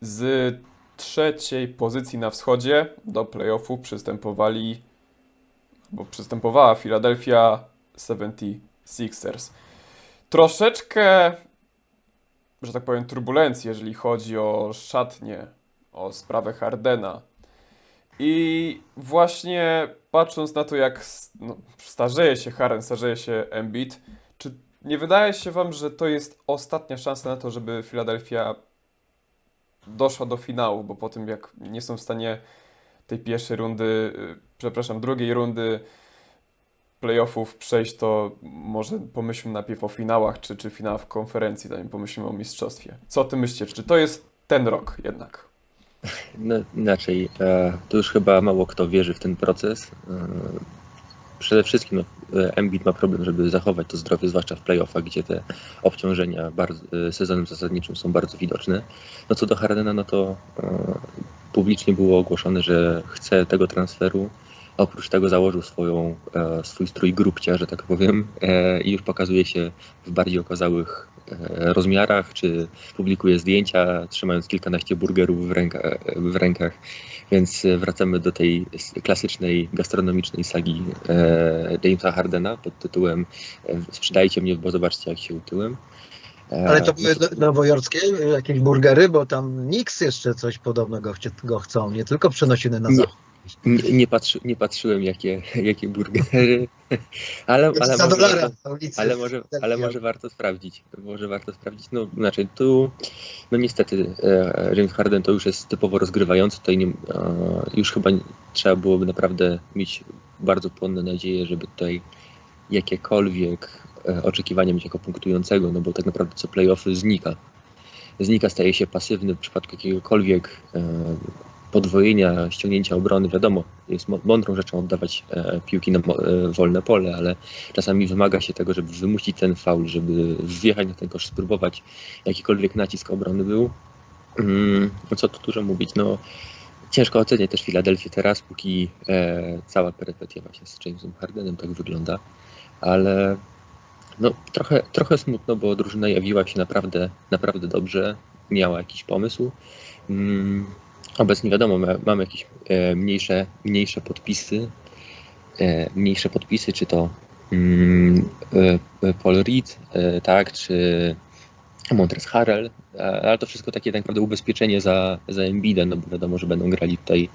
z trzeciej pozycji na wschodzie do playoffów przystępowali, bo przystępowała Philadelphia 76ers. Troszeczkę, że tak powiem, turbulencji, jeżeli chodzi o szatnię, o sprawę Hardena. I właśnie patrząc na to, jak no, starzeje się Harden, starzeje się Embiid, czy nie wydaje się wam, że to jest ostatnia szansa na to, żeby Philadelphia doszła do finału, bo po tym jak nie są w stanie tej pierwszej rundy, y, przepraszam, drugiej rundy playoffów przejść, to może pomyślmy najpierw o finałach, czy, czy finałach konferencji, zanim pomyślimy o mistrzostwie. Co o tym myślicie? Czy to jest ten rok jednak? No, inaczej, e, to już chyba mało kto wierzy w ten proces. E, Przede wszystkim e, Embiid ma problem, żeby zachować to zdrowie, zwłaszcza w playoffach, gdzie te obciążenia e, sezonem zasadniczym są bardzo widoczne. No co do Hardena, no to e, publicznie było ogłoszone, że chce tego transferu. Oprócz tego założył swoją, swój strój grubcia, że tak powiem, i już pokazuje się w bardziej okazałych rozmiarach, czy publikuje zdjęcia, trzymając kilkanaście burgerów w, ręka, w rękach. Więc e, wracamy do tej klasycznej gastronomicznej sagi e, Jamesa Hardena pod tytułem e, Sprzedajcie mnie, bo zobaczcie, jak się utyłem. E, Ale to no były no- nowojorskie jakieś burgery, bo tam Nix jeszcze coś podobnego go chcą, nie tylko przenosiny na zachód. Nie, nie, patrzy, nie patrzyłem, jakie, jakie burgery, ale, ale, może, warto, ulicy. ale, może, ale może warto sprawdzić. Może warto sprawdzić. No, znaczy, tu, no niestety, e, James Harden to już jest typowo rozgrywający. Tutaj nie, już chyba trzeba byłoby naprawdę mieć bardzo płonne nadzieje, żeby tutaj jakiekolwiek e, oczekiwania mieć jako punktującego, no bo tak naprawdę co playoffy znika. Znika, staje się pasywny w przypadku jakiegokolwiek e, podwojenia, ściągnięcia obrony. Wiadomo, jest mądrą rzeczą oddawać e, piłki na e, wolne pole, ale czasami wymaga się tego, żeby wymusić ten faul, żeby wjechać na ten kosz, spróbować jakikolwiek nacisk obrony był. Mm, co tu dużo mówić, no ciężko oceniać też Filadelfię teraz, póki e, cała perypetia właśnie z Jamesem Hardenem tak wygląda, ale no trochę, trochę smutno, bo drużyna jawiła się naprawdę, naprawdę dobrze, miała jakiś pomysł. Obecnie wiadomo, ma- mamy jakieś e, mniejsze, mniejsze podpisy, e, mniejsze podpisy, czy to mm, e, Paul Reed, tak, czy Montrezl Harrell, e, ale to wszystko takie tak naprawdę ubezpieczenie za, za Embiidem, no bo wiadomo, że będą grali tutaj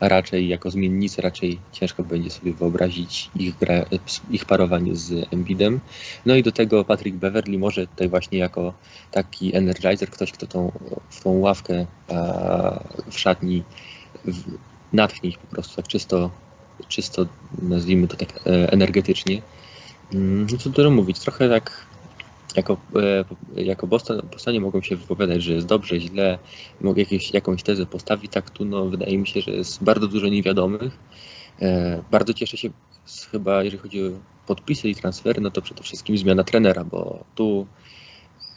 raczej jako zmiennicy, raczej ciężko będzie sobie wyobrazić ich, gra, ich parowanie z Embiidem. No i do tego Patrick Beverly może tutaj właśnie jako taki energizer, ktoś, kto tą, w tą ławkę e, w szatni w, natchnie ich po prostu tak czysto, czysto nazwijmy to tak e, energetycznie. Mm, No co dużo mówić, trochę tak jako, e, jako Bostonie mogą się wypowiadać, że jest dobrze, źle, mogę jakieś, jakąś tezę postawić, tak tu no, wydaje mi się, że jest bardzo dużo niewiadomych. E, bardzo cieszę się z, chyba, jeżeli chodzi o podpisy i transfery, no to przede wszystkim zmiana trenera, bo tu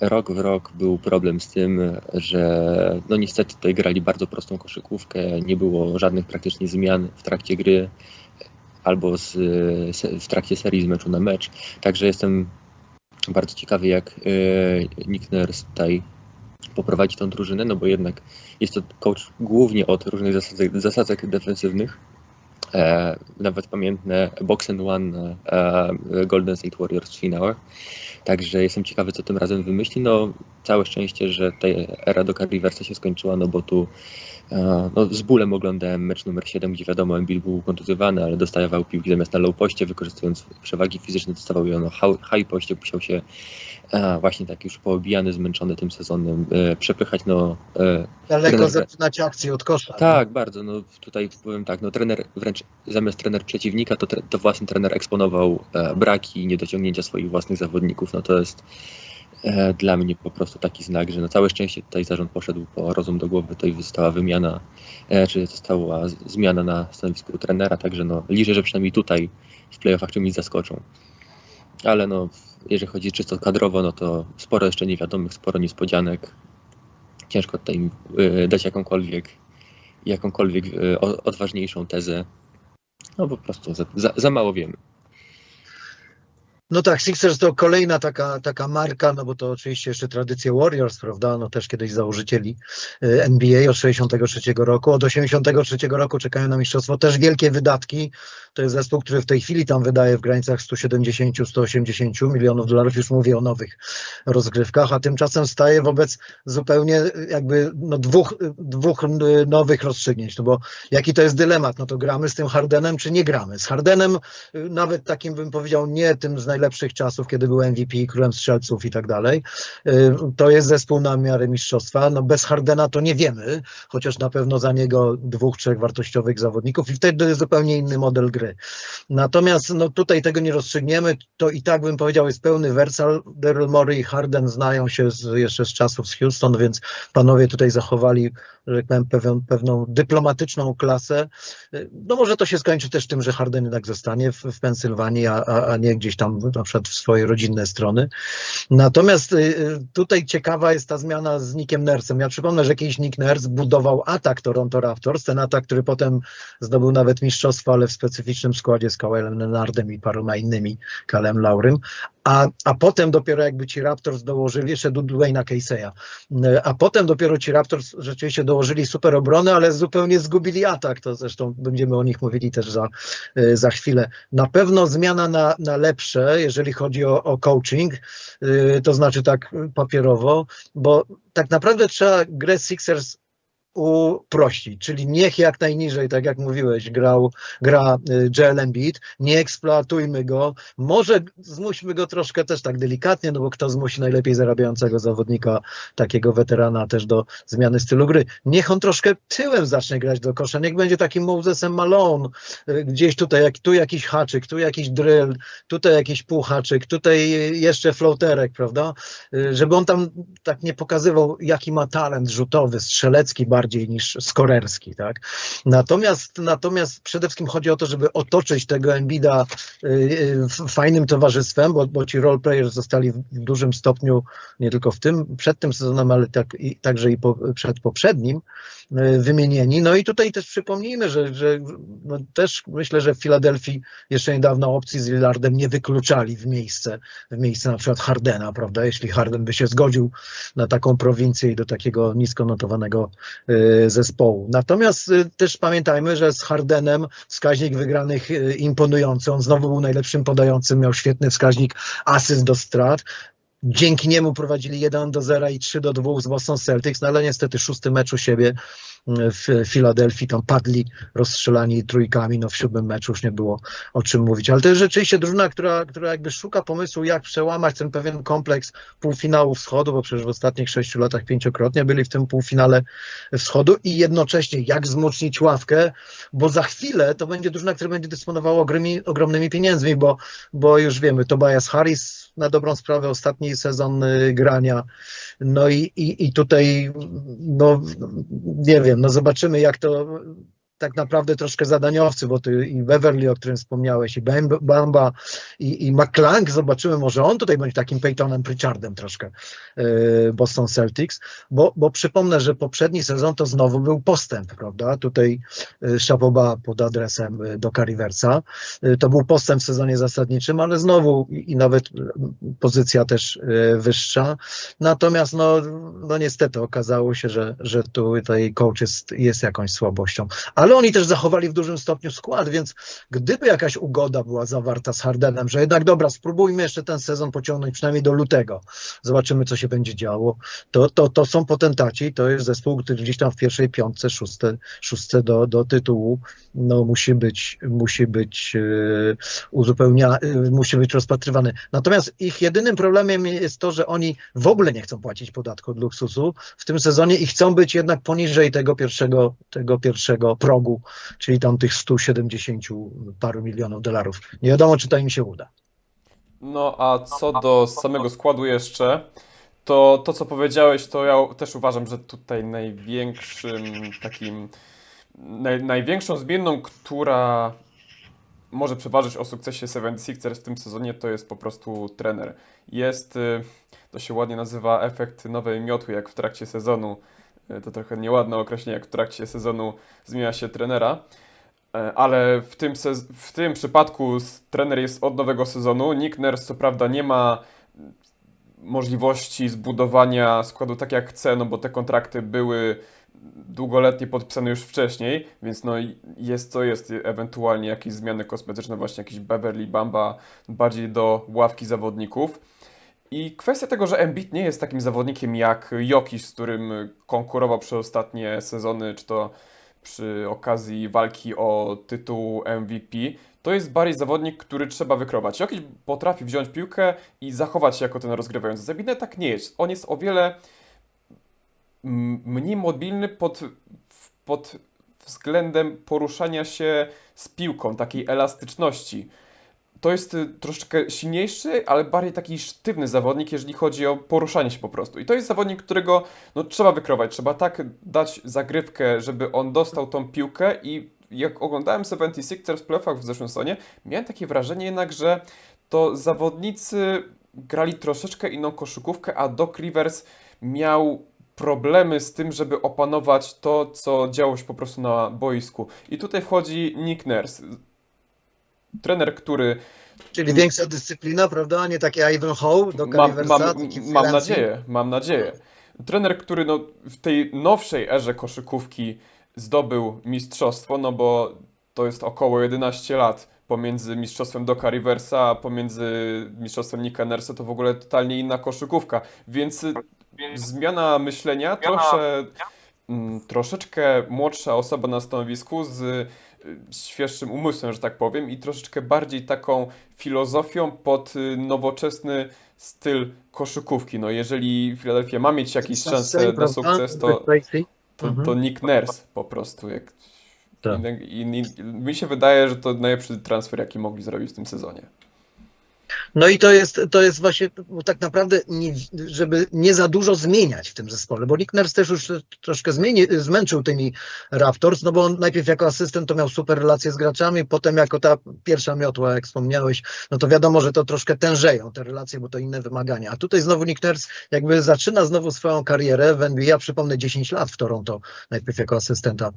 rok w rok był problem z tym, że no niestety tutaj grali bardzo prostą koszykówkę, nie było żadnych praktycznie zmian w trakcie gry albo z, w trakcie serii z meczu na mecz. Także jestem bardzo ciekawy, jak e, Nick Nurse tutaj poprowadzi tą drużynę, no bo jednak jest to coach głównie od różnych zasadzek, zasadzek defensywnych. E, nawet pamiętne Box and One e, Golden State Warriors w finałach. Także jestem ciekawy, co tym razem wymyśli. No, całe szczęście, że ta era do Riversa się skończyła, no bo tu e, no, z bólem oglądałem mecz numer 7, gdzie wiadomo, Embiid był kontuzjowany, ale dostawał piłki zamiast na low poście, wykorzystując przewagi fizyczne, dostawał je na high- poście, musiał się e, właśnie tak już poobijany, zmęczony tym sezonem e, przepychać. No, e, Daleko trener- zaczynać akcję od kosza. tak, bardzo. No tutaj powiem tak, no trener wręcz zamiast trener przeciwnika, to, tre, to własny trener eksponował e, braki i niedociągnięcia swoich własnych zawodników. No to jest dla mnie po prostu taki znak, że na całe szczęście tutaj zarząd poszedł po rozum do głowy, tutaj została wymiana, e, czy została zmiana na stanowisku trenera, także no liczę, że przynajmniej tutaj w playoffach czymś zaskoczą. Ale no, jeżeli chodzi czysto kadrowo, no to sporo jeszcze niewiadomych, sporo niespodzianek. Ciężko tutaj e, dać jakąkolwiek jakąkolwiek e, odważniejszą tezę. No po prostu za, za mało wiemy. No tak, Sixers to kolejna taka, taka marka, no bo to oczywiście jeszcze tradycje Warriors, prawda? No też kiedyś założycieli y, NBA od 63 roku. Od 83 roku czekają na mistrzostwo. Też wielkie wydatki. To jest zespół, który w tej chwili tam wydaje w granicach 170-180 milionów dolarów. Już mówię o nowych rozgrywkach, a tymczasem staje wobec zupełnie jakby no dwóch, dwóch y, nowych rozstrzygnięć. No bo jaki to jest dylemat? No to gramy z tym Hardenem, czy nie gramy? Z Hardenem y, nawet takim bym powiedział nie tym z najlepszych czasów, kiedy był MVP, królem strzelców i tak dalej. Y, To jest zespół na miarę mistrzostwa. No bez Hardena to nie wiemy, chociaż na pewno za niego dwóch, trzech wartościowych zawodników i wtedy jest zupełnie inny model gry. Natomiast no tutaj tego nie rozstrzygniemy. To i tak bym powiedział jest pełny wersal. Daryl Morey i Harden znają się z, jeszcze z czasów z Houston, więc panowie tutaj zachowali, że tak powiem, pewną, pewną dyplomatyczną klasę. Y, No może to się skończy też tym, że Harden jednak zostanie w, w Pensylwanii, a, a, a nie gdzieś tam na przykład w swoje rodzinne strony. Natomiast y, y, tutaj ciekawa jest ta zmiana z Nickiem Nersem. Ja przypomnę, że kiedyś Nick Nurse budował atak Toronto Raptors, ten atak, który potem zdobył nawet mistrzostwo, ale w specyficznym składzie z Kawhi'em Leonardem i paroma innymi, Kalem Laurym. A, a potem dopiero jakby ci Raptors dołożyli, jeszcze do Dwayna Casey'a, Y, a potem dopiero ci Raptors rzeczywiście dołożyli super obronę, ale zupełnie zgubili atak, to zresztą będziemy o nich mówili też za, za chwilę. Na pewno zmiana na, na lepsze, jeżeli chodzi o, o coaching, y, to znaczy tak papierowo, bo tak naprawdę trzeba grę Sixers uprościć, czyli niech jak najniżej, tak jak mówiłeś, grał, gra y, Joel Embiid, nie eksploatujmy go, może zmuśmy go troszkę też tak delikatnie, no bo kto zmusi najlepiej zarabiającego zawodnika, takiego weterana też do zmiany stylu gry. Niech on troszkę tyłem zacznie grać do kosza, niech będzie takim Mosesem Malone, y, gdzieś tutaj, jak, tu jakiś haczyk, tu jakiś drill, tutaj jakiś półhaczyk, tutaj jeszcze floaterek, prawda? Y, Żeby on tam tak nie pokazywał, jaki ma talent rzutowy, strzelecki bardziej niż skorerski, tak? Natomiast, natomiast przede wszystkim chodzi o to, żeby otoczyć tego Embida y, y, fajnym towarzystwem, bo, bo ci roleplayers zostali w dużym stopniu, nie tylko w tym, przed tym sezonem, ale tak, i, także i po, przed poprzednim, y, wymienieni. No i tutaj też przypomnijmy, że, że no też myślę, że w Filadelfii jeszcze niedawno opcji z Lillardem nie wykluczali w miejsce, w miejsce na przykład Hardena, prawda? Jeśli Harden by się zgodził na taką prowincję i do takiego nisko notowanego zespołu. Natomiast y, też pamiętajmy, że z Hardenem wskaźnik wygranych y, imponujący. On znowu był najlepszym podającym, miał świetny wskaźnik asyst do strat. Dzięki niemu prowadzili 1 do 0 i 3 do 2 z Boston Celtics, no ale niestety szósty mecz u siebie w Filadelfii tam padli rozstrzelani trójkami, no w siódmym meczu już nie było o czym mówić. Ale to jest rzeczywiście drużyna, która, która jakby szuka pomysłu, jak przełamać ten pewien kompleks półfinału wschodu, bo przecież w ostatnich sześciu latach pięciokrotnie byli w tym półfinale wschodu i jednocześnie jak wzmocnić ławkę, bo za chwilę to będzie drużyna, która będzie dysponowała ogromnymi, ogromnymi pieniędzmi, bo, bo już wiemy, Tobias Harris na dobrą sprawę ostatni sezon y, grania, no i, i, i tutaj no nie wiem, no zobaczymy jak to tak naprawdę troszkę zadaniowcy, bo ty i Beverly, o którym wspomniałeś, i Bam- Bamba, i, i McClung, zobaczymy, może on tutaj będzie takim Peytonem Pritchardem troszkę yy, Boston Celtics, bo, bo przypomnę, że poprzedni sezon to znowu był postęp, prawda? Tutaj yy, Szapoba pod adresem yy, do Riversa. To był postęp w sezonie zasadniczym, ale znowu i, nawet pozycja też wyższa. Natomiast no, no niestety okazało się, że, że tutaj coach jest, jest jakąś słabością. Ale oni też zachowali w dużym stopniu skład, więc gdyby jakaś ugoda była zawarta z Hardenem, że jednak dobra, spróbujmy jeszcze ten sezon pociągnąć przynajmniej do lutego, zobaczymy co się będzie działo, to, to, to są potentaci, to jest zespół, który gdzieś tam w pierwszej piątce, szóste, szóste do, do tytułu, no musi być, musi być yy, uzupełnia, yy, musi być rozpatrywany. Natomiast ich jedynym problemem jest to, że oni w ogóle nie chcą płacić podatku od luksusu w tym sezonie i chcą być jednak poniżej tego pierwszego, tego pierwszego progu, czyli tam tych 170 paru milionów dolarów. Nie wiadomo, czy to im się uda. No a co do samego składu jeszcze, to to co powiedziałeś, to ja też uważam, że tutaj największym takim, naj, największą zmienną, która może przeważyć o sukcesie 76ers w tym sezonie, to jest po prostu trener. Jest, y, to się ładnie nazywa efekt nowej miotły, jak w trakcie sezonu, to trochę nieładne określenie, jak w trakcie sezonu zmienia się trenera, E, Ale w tym, w tym przypadku trener jest od nowego sezonu. Nick Nurse co prawda nie ma możliwości zbudowania składu tak jak chce, no bo te kontrakty były długoletnie podpisane już wcześniej, więc no jest co jest, ewentualnie jakieś zmiany kosmetyczne, właśnie jakiś Beverly Bamba bardziej do ławki zawodników. I kwestia tego, że Embiid nie jest takim zawodnikiem jak Jokic, z którym konkurował przez ostatnie sezony, czy to przy okazji walki o tytuł MVP, to jest bardziej zawodnik, który trzeba wykrować. Jokic potrafi wziąć piłkę i zachować się jako ten rozgrywający. Zabine tak nie jest. On jest o wiele mniej mobilny pod, pod względem poruszania się z piłką, takiej elastyczności. To jest y, troszeczkę silniejszy, ale bardziej taki sztywny zawodnik, jeżeli chodzi o poruszanie się po prostu. I to jest zawodnik, którego no, trzeba wykrować, trzeba tak dać zagrywkę, żeby on dostał tą piłkę i jak oglądałem 76ers w playoffach w zeszłym sezonie, miałem takie wrażenie jednak, że to zawodnicy grali troszeczkę inną koszykówkę, a Doc Rivers miał problemy z tym, żeby opanować to, co działo się po prostu na boisku. I tutaj wchodzi Nick Nurse, trener, który Czyli większa dyscyplina, prawda? A nie takie Ivanhoe do mam, mam, mam nadzieję, mam nadzieję. Trener, który no, w tej nowszej erze koszykówki zdobył mistrzostwo, no bo to jest około 11 lat pomiędzy mistrzostwem Doka Riversa, a pomiędzy mistrzostwem Nicka Nurse'a to w ogóle totalnie inna koszykówka, więc y, zmiana myślenia, trosze, mm, troszeczkę młodsza osoba na stanowisku z świeższym umysłem, że tak powiem, i troszeczkę bardziej taką filozofią pod y, nowoczesny styl koszykówki. No jeżeli Philadelphia ma mieć jakieś szanse na sukces, to, Tracy. to, Mhm. to Nick Nurse po prostu. Jak, Tak. i, i, mi się wydaje, że to najlepszy transfer, jaki mogli zrobić w tym sezonie. No i to jest, to jest właśnie tak naprawdę, nie, żeby nie za dużo zmieniać w tym zespole, bo Nick Nurse też już troszkę zmieni, zmęczył tymi Raptors, no bo on najpierw jako asystent to miał super relacje z graczami, potem jako ta pierwsza miotła, jak wspomniałeś, no to wiadomo, że to troszkę tężeją te relacje, bo to inne wymagania. A tutaj znowu Nick Nurse jakby zaczyna znowu swoją karierę w NBA, przypomnę 10 lat w Toronto, najpierw jako asystenta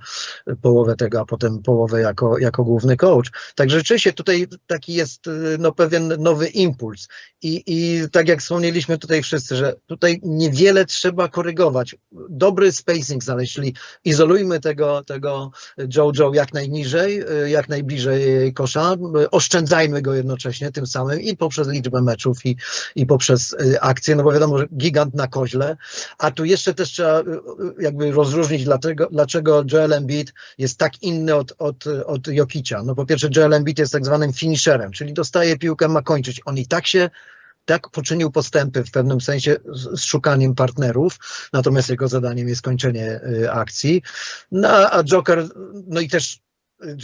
połowę tego, a potem połowę jako, jako główny coach. Także rzeczywiście tutaj taki jest y, no, pewien nowy impuls. I, I tak jak wspomnieliśmy tutaj wszyscy, że tutaj niewiele trzeba korygować. Dobry spacing znaleźć, czyli izolujmy tego, tego JoJo jak najniżej, y, jak najbliżej kosza, oszczędzajmy go jednocześnie tym samym i poprzez liczbę meczów i, i poprzez y, akcje, no bo wiadomo, że gigant na koźle, a tu jeszcze też trzeba y, jakby rozróżnić dlatego, dlaczego Joel Embiid jest tak inny od, od, od Jokicia. No po pierwsze Joel Embiid jest tak zwanym finisherem, czyli dostaje piłkę, ma kończyć. On i tak się tak poczynił postępy w pewnym sensie z, z szukaniem partnerów, natomiast jego zadaniem jest kończenie y, akcji. No a Joker, no i też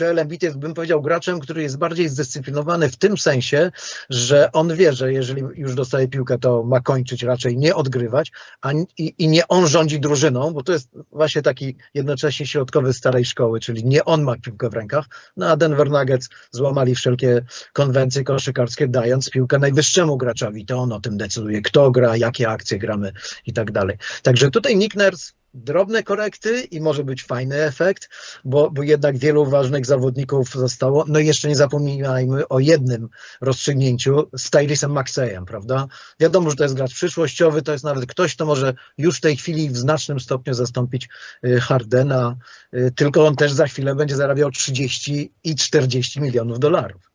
Joel Embiid jest, bym powiedział, graczem, który jest bardziej zdyscyplinowany w tym sensie, że on wie, że jeżeli już dostaje piłkę, to ma kończyć, raczej nie odgrywać, a, i, i nie on rządzi drużyną, bo to jest właśnie taki jednocześnie środkowy starej szkoły, czyli nie on ma piłkę w rękach, no a Denver Nuggets złamali wszelkie konwencje koszykarskie, dając piłkę najwyższemu graczowi. To on o tym decyduje, kto gra, jakie akcje gramy i tak dalej. Także tutaj Nick Nurse drobne korekty i może być fajny efekt, bo, bo jednak wielu ważnych zawodników zostało. No i jeszcze nie zapominajmy o jednym rozstrzygnięciu z Tyrisem Maxeyem, prawda? Wiadomo, że to jest gracz przyszłościowy, to jest nawet ktoś, kto może już w tej chwili w znacznym stopniu zastąpić y, Hardena, y, tylko on też za chwilę będzie zarabiał 30 i 40 milionów dolarów.